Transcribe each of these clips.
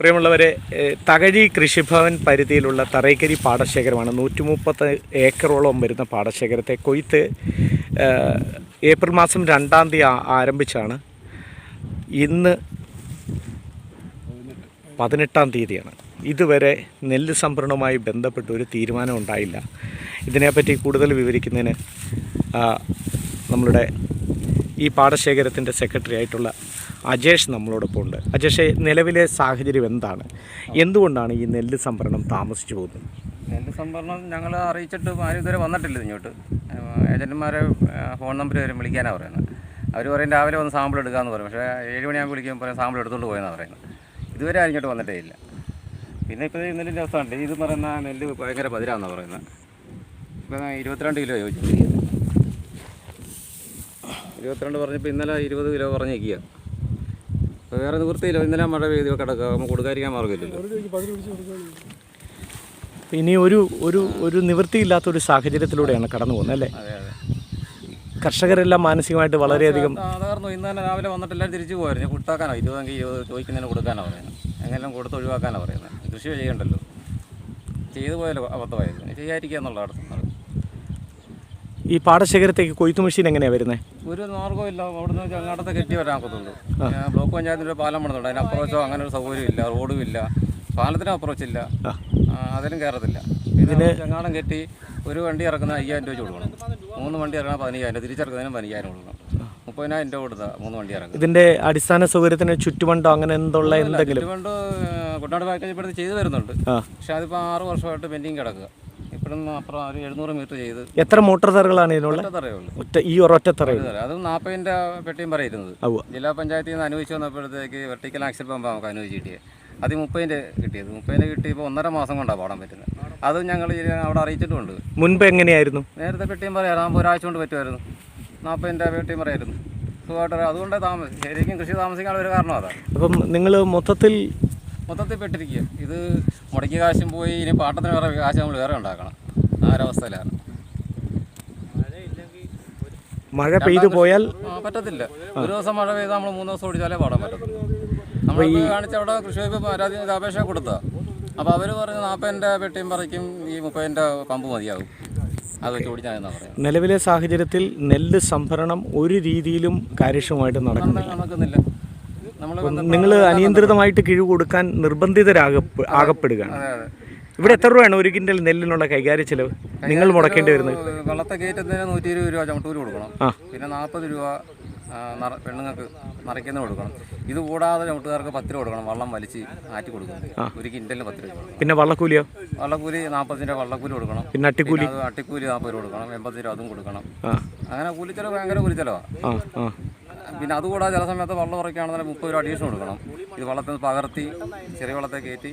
പ്രിയമുള്ളവരെ തകഴി കൃഷിഭവൻ പരിധിയിലുള്ള തറൈക്കരി പാടശേഖരമാണ് നൂറ്റി മുപ്പത്ത് ഏക്കറോളം വരുന്ന പാടശേഖരത്തെ കൊയ്ത്ത് ഏപ്രിൽ മാസം രണ്ടാം തീയതി ആരംഭിച്ചാണ്. ഇന്ന് പതിനെട്ടാം തീയതിയാണ്. ഇതുവരെ നെല്ല് സംഭരണവുമായി ബന്ധപ്പെട്ട് ഒരു തീരുമാനം ഉണ്ടായില്ല. ഇതിനെപ്പറ്റി കൂടുതൽ വിവരിക്കുന്നതിന് നമ്മളുടെ ഈ പാടശേഖരത്തിന്റെ സെക്രട്ടറി ആയിട്ടുള്ള അജേഷ് നമ്മളോടൊപ്പം ഉണ്ട്. അജേഷ് നിലവിലെ സാഹചര്യം എന്താണ്? എന്തുകൊണ്ടാണ് ഈ നെല്ല് സംഭരണം താമസിച്ചു പോകുന്നത്? നെല്ല് സംഭരണം ഞങ്ങൾ അറിയിച്ചിട്ട് ആരും ഇതുവരെ വന്നിട്ടില്ല ഇങ്ങോട്ട്. ഏജന്റുമാരെ ഫോൺ നമ്പർ വരും വിളിക്കാനാണ് പറയുന്നത്. അവർ പറയും രാവിലെ വന്ന് സാമ്പിൾ എടുക്കാമെന്ന് പറയും. പക്ഷേ ഏഴ് മണിയാകുമ്പോൾ വിളിക്കുമ്പോൾ പറയും സാമ്പിൾ എടുത്തുകൊണ്ട് പോയെന്നാണ് പറയുന്നത്. ഇതുവരെ ആരും ഇങ്ങോട്ട് വന്നിട്ടേ ഇല്ല. പിന്നെ ഇപ്പോൾ നെല്ലിന്റെ അവസ്ഥ ഉണ്ട് ഇത് പറയുന്ന നെല്ല് ഭയങ്കര പതിരാന്നാണ് പറയുന്നത്. ഇപ്പം ഇരുപത്തിരണ്ട് കിലോ ചോദിച്ചിരിക്കുന്നത് ഇരുപത്തിരണ്ട് പറഞ്ഞപ്പോൾ ഇന്നലെ ഇരുപത് കിലോ പറഞ്ഞിരിക്കുക വേറെ നിവൃത്തിയില്ല. ഇന്നലെ മഴ പെയ്ത് കിടക്കുക. നമുക്ക് കൊടുക്കാതിരിക്കാൻ മാർഗമില്ല ഇനി ഒരു ഒരു ഒരു നിവൃത്തിയില്ലാത്തൊരു സാഹചര്യത്തിലൂടെയാണ് കടന്നു പോകുന്നത് അല്ലേ? അതെ അതെ. കർഷകരെല്ലാം മാനസികമായിട്ട് വളരെയധികം തകർന്നു ഇന്ന് തന്നെ രാവിലെ വന്നിട്ട് എല്ലാവരും തിരിച്ചു പോകാറുണ്ട് കൊടുത്താക്കാനോ? ഇരുപതെങ്കിൽ ഇരുപത് ചോദിക്കുന്നതിന് കൊടുക്കാനോ പറയുന്നത്. എങ്ങനെയും കൊടുത്ത് ഒഴിവാക്കാനോ പറയുന്നത്? കൃഷി ചെയ്യണ്ടല്ലോ. ചെയ്തു പോയാലോ? അബദ്ധമായിരുന്നു. ചെയ്യാതിരിക്കുക എന്നുള്ള നടത്തുന്നത് ഈ പാടശേഖരത്തേക്ക് കൊയ്ത്തു മെഷീൻ എങ്ങനെയാണ് വരുന്നത് ഒരു മാർഗവും ഇല്ല. അവിടുന്ന് ചങ്ങാടത്തെ കെട്ടി വരാൻ ഒക്കത്തുള്ളൂ. ബ്ലോക്ക് പഞ്ചായത്തിന്റെ ഒരു പാലം പണിതുണ്ട് അതിന് അപ്രോച്ചോ അങ്ങനെ ഒരു സൗകര്യം ഇല്ല റോഡും ഇല്ല. പാലത്തിനും അപ്രോച്ച് ഇല്ല. അതിലും കയറത്തില്ല ഇതിന് ചങ്ങാടം കെട്ടി ഒരു വണ്ടി ഇറക്കുന്ന അയ്യായിരം രൂപ കൊടുക്കണം. മൂന്ന് വണ്ടി ഇറങ്ങാൻ പതിനയ്യായിരം രൂപ തിരിച്ചിറക്കുന്നതിനും പതിനയ്യായിരം കൊടുക്കണം. മുപ്പതിനായിരം രൂപ കൊടുത്താൽ മൂന്ന് വണ്ടി ഇറങ്ങും ഇതിന്റെ അടിസ്ഥാന സൗകര്യത്തിന് ചുറ്റുമണ്ടോ അങ്ങനെ എന്തുള്ള എന്തെങ്കിലും? ഇതുകൊണ്ട് കുട്ടനാട് പാക്കേജ് ഇപ്പോഴത്തെ ചെയ്തു വരുന്നുണ്ട്. പക്ഷെ അതിപ്പോൾ ആറ് വർഷമായിട്ട് പെൻഡിങ് കിടക്കുക. ഇപ്പോഴും അപ്പുറം ഒരു എഴുന്നൂറ് മീറ്റർ ചെയ്ത് എത്ര മോട്ടോർ തറകളാണ് ഇതിനുള്ള? ഒറ്റ ഈ ഒരൊറ്റ തറ. അത് നാൽപ്പതിന്റെ പെട്ടിയും പറയുന്നത്. ജില്ലാ പഞ്ചായത്തിൽ നിന്ന് അനുവദിച്ചു വന്നപ്പോഴത്തേക്ക് വെർട്ടിക്കൽ ആക്സിൽ പമ്പ് നമുക്ക് അനുവദിച്ച് കിട്ടിയത്. അത് മുപ്പതിന്റെ കിട്ടിയത്. മുപ്പതിന്റെ കിട്ടിയപ്പോൾ ഒന്നര മാസം കൊണ്ടാണ് പാടാൻ പറ്റുന്നത്. അത് ഞങ്ങൾ അവിടെ അറിയിച്ചിട്ടുണ്ട്. മുൻപ് എങ്ങനെയായിരുന്നു? നേരത്തെ പെട്ടിയും പറയാം. ഒരാഴ്ച കൊണ്ട് പറ്റുമായിരുന്നു. നാൽപ്പതിന്റെ പെട്ടിയും പറയായിരുന്നു. സുഖമായിട്ട് അതുകൊണ്ട് താമസം ശരിക്കും കൃഷി താമസിക്കാനുള്ള ഒരു കാരണം അതാണ് അപ്പം നിങ്ങൾ മൊത്തത്തിൽ മൊത്തത്തിൽ പെട്ടിരിക്കുക ഇത് മുടക്കി കാശും പോയി ഇനി പാട്ടത്തിന് വേറെ കാശ് നമ്മൾ വേറെ ഉണ്ടാക്കണം. ആ ഒരവസ്ഥയിലാണ് മഴ പെയ്തു പോയാൽ പറ്റത്തില്ല. ഒരു ദിവസം മഴ പെയ്താൽ നമ്മൾ മൂന്ന് ദിവസം ഓടിച്ചാലേ പാടാൻ പറ്റത്തുള്ളൂ. നമ്മൾ കാണിച്ച അവിടെ കൃഷി വകുപ്പ് അപേക്ഷ കൊടുത്താ. അപ്പോൾ അവർ പറഞ്ഞു നാൽപ്പതിന്റെ പെട്ടിയും പറിക്കും ഈ മുപ്പതിന്റെ പമ്പ് മതിയാകും അത് എന്നാണ് നിലവിലെ സാഹചര്യത്തിൽ നെല്ല് സംഭരണം ഒരു രീതിയിലും കാര്യക്ഷമമായിട്ട് നടക്കുന്നില്ല. നടക്കുന്നില്ല. നിങ്ങൾ അനിയന്ത്രിതമായിട്ട് കിഴിവ് കൊടുക്കാൻ നിർബന്ധിതരാകപ്പെടുകയാണ് ആകപ്പെടുകയാണ്. ഇവിടെ എത്ര രൂപയാണ് ഒരു കിൻഡൽ നെല്ലിനുള്ള കൈകാര്യ ചെലവ്? നിങ്ങൾ മുടക്കേണ്ടി വരുന്നത്. വെള്ളത്തെ കയറ്റത്തിന് നൂറ്റി ഇരുപത് രൂപ ചമട്ടൂര് കൊടുക്കണം. പിന്നെ നാൽപ്പത് രൂപ പെണ്ണുങ്ങൾക്ക് നിറയ്ക്കുന്ന കൊടുക്കണം. ഇത് കൂടാതെ ചവിട്ടുകാർക്ക് പത്ത് രൂപ കൊടുക്കണം വള്ളം വലിച്ച് ആറ്റി കൊടുക്കണം ഒരു കിൻഡലിന് പത്ത് രൂപ പിന്നെ വള്ളക്കൂലിയോ? വള്ളക്കൂലി നാൽപ്പത് രൂപ വള്ളക്കൂലി കൊടുക്കണം. പിന്നെ അട്ടിക്കൂലി? അട്ടിക്കൂലി നാൽപ്പത് രൂപ കൊടുക്കണം എൺപത് രൂപ അതും കൊടുക്കണം. അങ്ങനെ കൂലിച്ചെലവ് ഭയങ്കര കൂലിച്ചെലവാണ് പിന്നെ അതുകൂടാതെ ചില സമയത്ത് വള്ളം ഉറക്കുകയാണെന്നുണ്ടെങ്കിൽ മുപ്പത് രൂപ അഡീഷൻ കൊടുക്കണം. ഇത് വള്ളത്തിൽ നിന്ന് പകർത്തി ചെറിയ വള്ളത്തെ കയറ്റി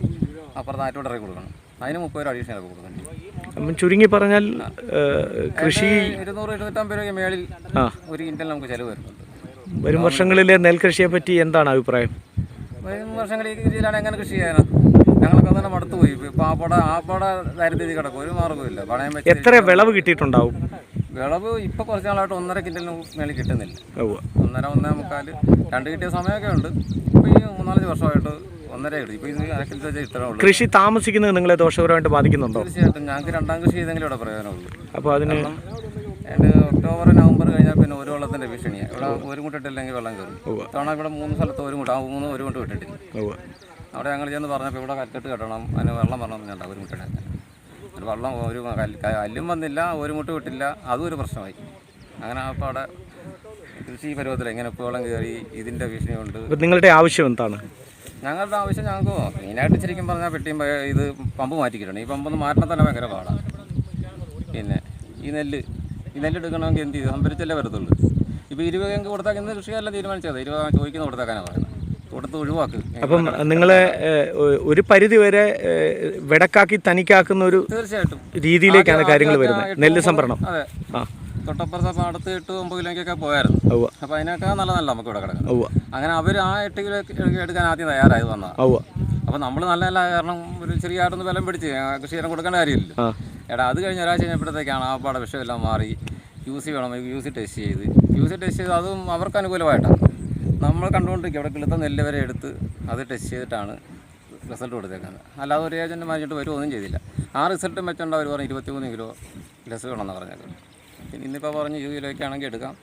അപ്പുറത്ത് ആറ്റോട് ഇറക്കി കൊടുക്കണം. അതിന് മുപ്പത് രൂപ അഡീഷൻ ഒക്കെ കൊടുക്കണം ചുരുങ്ങി പറഞ്ഞാൽ കൃഷി ഇരുന്നൂറ് ഇരുന്നൂറ്റമ്പത് രൂപ മേളിൽ ഒരു കിൻഡൽ നമുക്ക് ചിലവ് വരുന്നുണ്ട്. വരും വർഷങ്ങളിലെ നെൽകൃഷിയെ പറ്റി എന്താണ് അഭിപ്രായം? വരും വർഷങ്ങളിൽ ഈ രീതിയിലാണ് എങ്ങനെ കൃഷി ചെയ്യാൻ ഞങ്ങളൊക്കെ തന്നെ മടുത്തുപോയി. ഇപ്പം ആപ്പട ആപ്പട ദാരിദ്ര്യത്തിൽ കിടക്കും. ഒരു മാർഗമില്ല പണയം വെച്ച് എത്ര വിളവ് കിട്ടിയിട്ടുണ്ടാവും? വിളവ് ഇപ്പൊ കുറച്ച് നാളായിട്ട് ഒന്നര കിൻഡലിന് മേളിൽ കിട്ടുന്നില്ല. ഒന്നര ഒന്നേ മുക്കാൽ രണ്ട് കിട്ടിയ സമയമൊക്കെ ഉണ്ട്. ഇപ്പൊ ഈ മൂന്നാലഞ്ച് വർഷമായിട്ട് ഒന്നര കിട്ടും ഇപ്പൊ ഇത് അര കിലോ വെച്ച് കിട്ടണേ ഉള്ളൂ. കൃഷി താമസിക്കുന്നത് നിങ്ങളെ ദോഷകരമായിട്ട് ബാധിക്കുന്നുണ്ടോ? തീർച്ചയായിട്ടും. ഞങ്ങൾക്ക് രണ്ടാം കൃഷി ചെയ്തെങ്കിലും ഇവിടെ പ്രയോജനമുള്ളൂ. അപ്പോൾ അതിന് ഒക്ടോബർ നവംബർ കഴിഞ്ഞാൽ പിന്നെ ഒരു വെള്ളത്തിന്റെ ഭീഷണിയാണ് ഇവിടെ ഒരു മുട്ടിട്ടില്ലെങ്കിൽ വെള്ളം കയറും. തവണ ഇവിടെ മൂന്ന് സ്ഥലത്ത് ഒരു കൂട്ടം ആ മൂന്ന് ഒരു കൂട്ടം വിട്ടിട്ടില്ല ഉവ്വ്. അവിടെ ഞങ്ങൾ ചെന്ന് പറഞ്ഞപ്പോൾ ഇവിടെ കറ്റിട്ട് കെട്ടണം അതിന് വെള്ളം എന്ന് ഞാൻ ഒരു ഒരു വെള്ളം ഒരു കല്ല് വന്നില്ല ഒരു മുട്ട് വിട്ടില്ല. അതും ഒരു പ്രശ്നമായി. അങ്ങനെ അപ്പോൾ അവിടെ കൃഷി പരുവത്തിൽ എങ്ങനെ വെള്ളം കയറി ഇതിന്റെ ഭീഷണി കൊണ്ട് നിങ്ങളുടെ ആവശ്യം എന്താണ്? ഞങ്ങളുടെ ആവശ്യം ഞങ്ങൾക്ക് മെയിനായിട്ട് ശരിക്കും പറഞ്ഞാൽ പെട്ടിയും ഇത് പമ്പ് മാറ്റിക്കിട്ടുണ്ട് ഈ പമ്പൊന്ന് മാറ്റണം തന്നെ ഭയങ്കര പാടാണ് പിന്നെ ഈ നെല്ല് ഈ നെല്ല് എടുക്കണമെങ്കിൽ എന്ത് ചെയ്തു സംഭരിച്ചല്ലേ വരത്തുള്ളൂ. ഇപ്പോൾ ഇരുപത് ഞങ്ങൾക്ക് കൊടുത്താൽ ഇന്ന് കൃഷിക്കാരെല്ലാം തീരുമാനിച്ചത്? ഇരുപത് ചോദിക്കുന്ന കൊടുത്തേക്കാനാണ് കൊടുത്ത് ഒഴിവാക്ക്. അപ്പം നിങ്ങളെ ഒരു പരിധി വരെ വെടക്കാക്കി തനിക്കാക്കുന്ന ഒരു തീർച്ചയായിട്ടും. രീതിയിലേക്കാണ് കാര്യങ്ങൾ വരുന്നത്. നെല്ല് സംഭരണം. അതെ. തൊട്ടപ്പുറത്തെ പാടത്ത് എട്ട് ഒമ്പത് കിലോയ്ക്കൊക്കെ പോയായിരുന്നു. അപ്പൊ അപ്പോൾ അതിനൊക്കെ നല്ല നല്ല നമുക്ക് ഇവിടെ കിടക്കാം അങ്ങനെ അവർ ആ എട്ട് കിലോ എടുക്കാൻ ആദ്യം തയ്യാറായി വന്നാ അപ്പൊ അപ്പോൾ നല്ല നല്ല കാരണം ഒരു ചെറിയായിട്ടൊന്ന് ബലം പിടിച്ച് കൃഷി ചെയ്യാൻ കൊടുക്കേണ്ട കാര്യമില്ല എടാ അത് കഴിഞ്ഞ ഒരാഴ്ച കഴിഞ്ഞപ്പോഴത്തേക്കാണ് ആ പാടെ വിഷമെല്ലാം മാറി. യു സി വേണം യു സി ടെസ്റ്റ് ചെയ്ത്. യു സി ടെസ്റ്റ് ചെയ്ത് അതും അവർക്ക് അനുകൂലമായിട്ടാണ്. നമ്മൾ കണ്ടുകൊണ്ടിരിക്കുക അവിടെ കിളുത്ത നെല്ല് വരെ എടുത്ത് അത് ടെസ്റ്റ് ചെയ്തിട്ടാണ് റിസൾട്ട് കൊടുത്തേക്കുന്നത്. അല്ലാതെ ഒരു ഏജന്റ് മാറ്റിട്ട് വരുമൊന്നും ചെയ്തില്ല. ആ റിസൾട്ട് വെച്ചുകൊണ്ട് അവർ പറഞ്ഞു ഇരുപത്തിമൂന്ന് കിലോ ലെസ് വേണമെന്ന് പറഞ്ഞത് പിന്നെ ഇന്നിപ്പോൾ പറഞ്ഞ് ഇരുപത് കിലോയ്ക്ക് ആണെങ്കിൽ എടുക്കാം.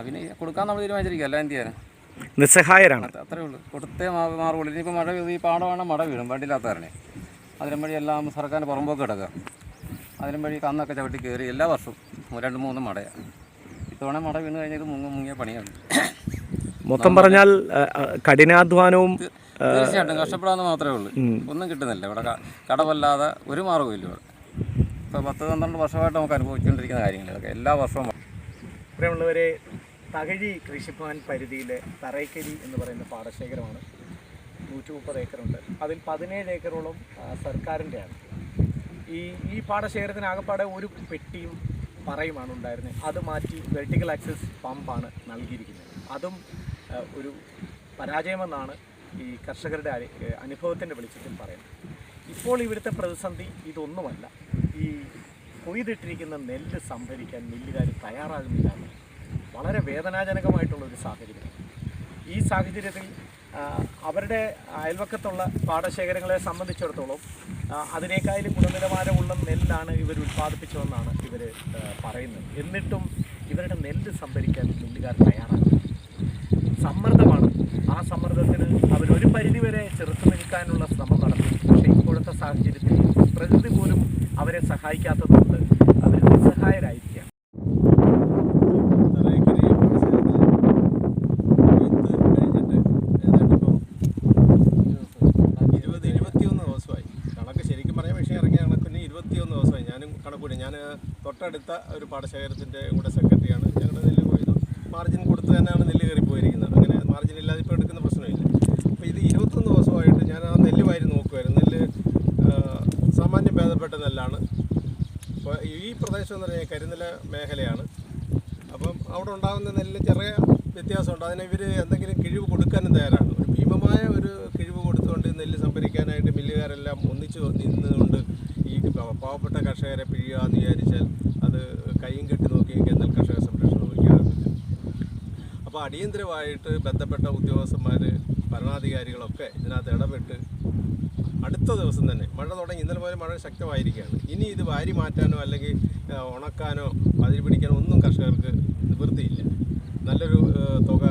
അതിന് കൊടുക്കാൻ നമ്മൾ തീരുമാനിച്ചിരിക്കുക അല്ല എന്ത് ചെയ്യാൻ നിസ്സഹായരാണ്. അത്രേ ഉള്ളൂ. കൊടുത്തേ മാറുള്ളൂ ഇനിയിപ്പോൾ മഴ പെയ്ത് ഈ പാടമാണ് മഴ വീഴും വണ്ടിയില്ലാത്തവരനെ. അതിനും വഴി എല്ലാം സർക്കാർ പുറമ്പോക്ക് കിടക്കുക. അതിനും വഴി കന്നൊക്കെ ചവിട്ടി കയറി എല്ലാ വർഷവും രണ്ട് മൂന്ന് മടയാണ് ഇത്തവണ മട വീണ് കഴിഞ്ഞാൽ മുങ്ങ മുങ്ങിയ പണിയാണ് മൊത്തം പറഞ്ഞാൽ കഠിനാധ്വാനവും തീർച്ചയായിട്ടും കഷ്ടപ്പെടാന്ന് മാത്രമേ ഉള്ളൂ. ഒന്നും കിട്ടുന്നില്ല. ഇവിടെ കടവല്ലാതെ ഒരു മാർഗമില്ല ഇവിടെ. ഇപ്പോൾ പത്ത് പന്ത്രണ്ട് വർഷമായിട്ട് നമുക്ക് അനുഭവിച്ചുകൊണ്ടിരിക്കുന്ന കാര്യങ്ങളൊക്കെ എല്ലാ വർഷവും ഇവിടെയുള്ളവരെ തകഴി കൃഷിഭവൻ പരിധിയിലെ തറയ്ക്കരി എന്ന് പറയുന്ന പാടശേഖരമാണ് നൂറ്റി മുപ്പത് ഏക്കറുണ്ട്. അതിൽ പതിനേഴ് ഏക്കറോളം സർക്കാരിന്റെയാണ് ഈ ഈ പാടശേഖരത്തിന് ആകപ്പാടെ ഒരു പെട്ടിയും പറയുമാണ് ഉണ്ടായിരുന്നത്. അത് മാറ്റി വെർട്ടിക്കൽ ആക്സസ് പമ്പാണ് നൽകിയിരിക്കുന്നത്. അതും ഒരു പരാജയമെന്നാണ് ഈ കർഷകരുടെ അനുഭവത്തിന്റെ വെളിച്ചത്തിൽ പറയുന്നത്. ഇപ്പോൾ ഇവിടുത്തെ പ്രതിസന്ധി ഇതൊന്നുമല്ല. ഈ കൊയ്തിട്ടിരിക്കുന്ന നെല്ല് സംഭരിക്കാൻ മില്ലുകാർ തയ്യാറാകുന്നില്ല വളരെ വേദനാജനകമായിട്ടുള്ള ഒരു സാഹചര്യം. ഈ സാഹചര്യത്തിൽ അവരുടെ അയൽവക്കത്തുള്ള പാടശേഖരങ്ങളെ സംബന്ധിച്ചിടത്തോളം അതിനേക്കാളും ഗുണനിലവാരമുള്ള നെല്ലാണ് ഇവർ ഉൽപ്പാദിപ്പിച്ചതെന്നാണ് ഇവർ പറയുന്നത്. എന്നിട്ടും ഇവരുടെ നെല്ല് സംഭരിക്കാൻ മില്ലുകാർ തയ്യാറാകുന്നില്ല. സമ്മർദ്ദമാണ്. ആ സമ്മർദ്ദത്തിന് ഒരു പരിധിവരെ ചെറുത്തു നിൽക്കാനുള്ള ശ്രമം നടത്തി. പക്ഷേ ഇപ്പോഴത്തെ സാഹചര്യത്തിൽ പ്രകൃതി പോലും അവരെ സഹായിക്കാത്തതുകൊണ്ട് അവർ കണക്കൂടി. ഞാൻ തൊട്ടടുത്ത ഒരു പാടശേഖരത്തിന്റെ കൂടെ സെക്രട്ടറിയാണ് ഞങ്ങളുടെ നെല്ല് പോയത് മാർജിൻ കൊടുത്ത് തന്നെയാണ് നെല്ല് കയറി പോയിരിക്കുന്നത് അങ്ങനെ മാർജിൻ ഇല്ലാതെ ഇപ്പോൾ എടുക്കുന്ന പ്രശ്നമില്ല അപ്പോൾ ഇത് ഇരുപത്തൊന്ന് ദിവസമായിട്ട് ഞാൻ ആ നെല്ല് വാരി നോക്കുമായിരുന്നു നെല്ല് ആ, സാമാന്യം ഭേദപ്പെട്ട നെല്ലാണ് അപ്പോൾ ഈ പ്രദേശം എന്ന് പറഞ്ഞാൽ കരിനില മേഖലയാണ്. അപ്പം അവിടെ ഉണ്ടാകുന്ന നെല്ല് ചെറിയ വ്യത്യാസമുണ്ട്. അതിന് ഇവർ എന്തെങ്കിലും കിഴിവ് കൊടുക്കാനും തയ്യാറാണ്. ഒരു ഭീമമായ ഒരു കിഴിവ് കൊടുത്തുകൊണ്ട് നെല്ല് സംഭരിക്കാനായിട്ട് മില്ലുകാരെല്ലാം ഒന്നിച്ച് നിന്നുകൊണ്ട് ഈ പാവപ്പെട്ട കർഷകരെ പിഴിയുക എന്ന് വിചാരിച്ചാൽ അത് കൈയും കെട്ടി നോക്കി നെൽ കർഷക സംരക്ഷണം ഒഴിക്കാറില്ല അപ്പോൾ അടിയന്തരമായിട്ട് ബന്ധപ്പെട്ട ഉദ്യോഗസ്ഥന്മാർ ഭരണാധികാരികളൊക്കെ ഇതിനകത്ത് ഇടപെട്ട് അടുത്ത ദിവസം തന്നെ മഴ തുടങ്ങി ഇന്നലെ മുതൽ മഴ ശക്തമായിരിക്കുകയാണ്. ഇനി ഇത് വാരി മാറ്റാനോ അല്ലെങ്കിൽ ഉണക്കാനോ അതിൽ പിടിക്കാനോ ഒന്നും കർഷകർക്ക് നിവൃത്തിയില്ല. നല്ലൊരു തുക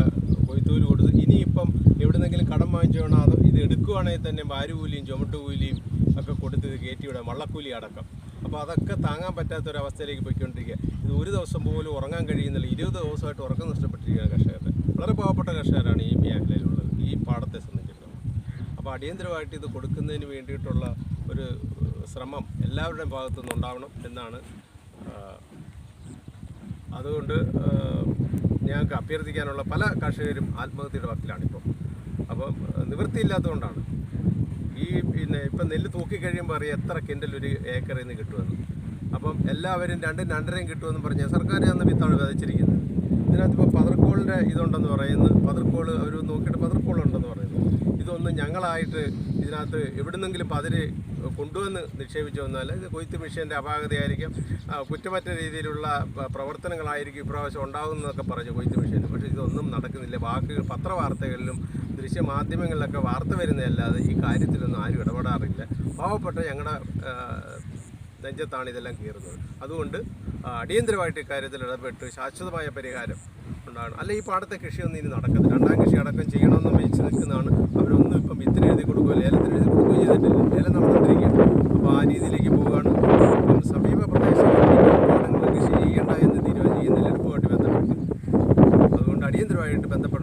കൊയ്ത്തൂൽ കൊടുത്ത് ഇനിയിപ്പം എവിടുന്നെങ്കിലും കടം വാങ്ങിച്ചു വേണം അത് ഇത് എടുക്കുവാണെങ്കിൽ തന്നെ വാരുകൂലിയും ചുമട്ടുകൂലിയും ഒക്കെ കൊടുത്ത് ഇത് കയറ്റിവിടാം വള്ളക്കൂലി അടക്കം. അപ്പോൾ അതൊക്കെ താങ്ങാൻ പറ്റാത്തൊരവസ്ഥയിലേക്ക് പോയിക്കൊണ്ടിരിക്കുക. ഇത് ഒരു ദിവസം പോലും ഉറങ്ങാൻ കഴിയുന്നില്ല. ഇരുപത് ദിവസമായിട്ട് ഉറക്കം നഷ്ടപ്പെട്ടിരിക്കുകയാണ് കർഷകരുടെ വളരെ പാവപ്പെട്ട കർഷകരാണ് ഈ മേഖലയിലുള്ളത് ഈ പാടത്തെ സംബന്ധിച്ചിടത്തോളം അപ്പോൾ അടിയന്തരമായിട്ട് ഇത് കൊടുക്കുന്നതിന് വേണ്ടിയിട്ടുള്ള ഒരു ശ്രമം എല്ലാവരുടെയും ഭാഗത്തു നിന്നുണ്ടാവണം എന്നാണ് അതുകൊണ്ട് ഞങ്ങൾക്ക് അഭ്യർത്ഥിക്കാനുള്ള പല കർഷകരും ആത്മഹത്യയുടെ വക്കിലാണിപ്പോൾ അപ്പം നിവൃത്തിയില്ലാത്തതുകൊണ്ടാണ്. ഈ പിന്നെ ഇപ്പം നെല്ല് തൂക്കി കഴിയുമ്പോൾ അറിയാം എത്ര കിൻഡൽ ഒരു ഏക്കറിൽ നിന്ന് കിട്ടുമെന്ന്. അപ്പം എല്ലാവരും രണ്ടും രണ്ടരയും കിട്ടുമെന്ന് പറഞ്ഞാൽ സർക്കാർ അന്ന് വിത്താണ് വിതച്ചിരിക്കുന്നത്. ഇതിനകത്ത് ഇപ്പോൾ പതർക്കോളിന്റെ ഇതുണ്ടെന്ന് പറയുന്നു. പതർക്കോൾ അവർ നോക്കിയിട്ട് പതർക്കോളുണ്ടെന്ന് പറയുന്നു. ഇതൊന്നും ഞങ്ങളായിട്ട് ഇതിനകത്ത് എവിടുന്നെങ്കിലും പതിര് കൊണ്ടുവന്ന് നിക്ഷേപിച്ചു വന്നാൽ ഇത് കൊയ്ത്ത് മെഷീന്റെ അപാകതയായിരിക്കും. കുറ്റമറ്റ രീതിയിലുള്ള പ്രവർത്തനങ്ങളായിരിക്കും ഇപ്രാവശ്യം ഉണ്ടാകുന്നതൊക്കെ പറഞ്ഞു കൊയ്ത്ത് മെഷീൻ പക്ഷേ ഇതൊന്നും നടക്കുന്നില്ല. വാക്കുകൾ പത്രവാർത്തകളിലും ദൃശ്യമാധ്യമങ്ങളിലൊക്കെ വാർത്ത വരുന്നതല്ലാതെ ഈ കാര്യത്തിലൊന്നും ആരും ഇടപെടാറില്ല. പാവപ്പെട്ട ഞങ്ങളുടെ നെഞ്ചത്താണ് ഇതെല്ലാം കീറുന്നത്. അതുകൊണ്ട് അടിയന്തരമായിട്ട് ഇക്കാര്യത്തിൽ ഇടപെട്ട് ശാശ്വതമായ പരിഹാരം ഉണ്ടാകണം അല്ല ഈ പാടത്തെ കൃഷിയൊന്നും ഇനി നടക്കത്തില്ല. രണ്ടാം കൃഷി അടക്കം ചെയ്യണമെന്ന് വെച്ച് നിൽക്കുന്നതാണ്. അവരൊന്നും ഇപ്പം വിത്തിന് എഴുതി കൊടുക്കുകയോ ലേലത്തിന് എഴുതി കൊടുക്കുകയോ ചെയ്തിട്ടില്ല. ലേലം നടന്നുകൊണ്ടിരിക്കുകയാണ്. അപ്പോൾ ആ രീതിയിലേക്ക് പോവുകയാണ്. അപ്പം സമീപ പ്രദേശങ്ങളിൽ കൃഷി ചെയ്യേണ്ട എന്ന് തീരുമാനം ചെയ്യുന്ന നെല്ലെടുപ്പുമായിട്ട് ബന്ധപ്പെട്ട് അതുകൊണ്ട് അടിയന്തരമായിട്ട് ബന്ധപ്പെടണമെന്ന്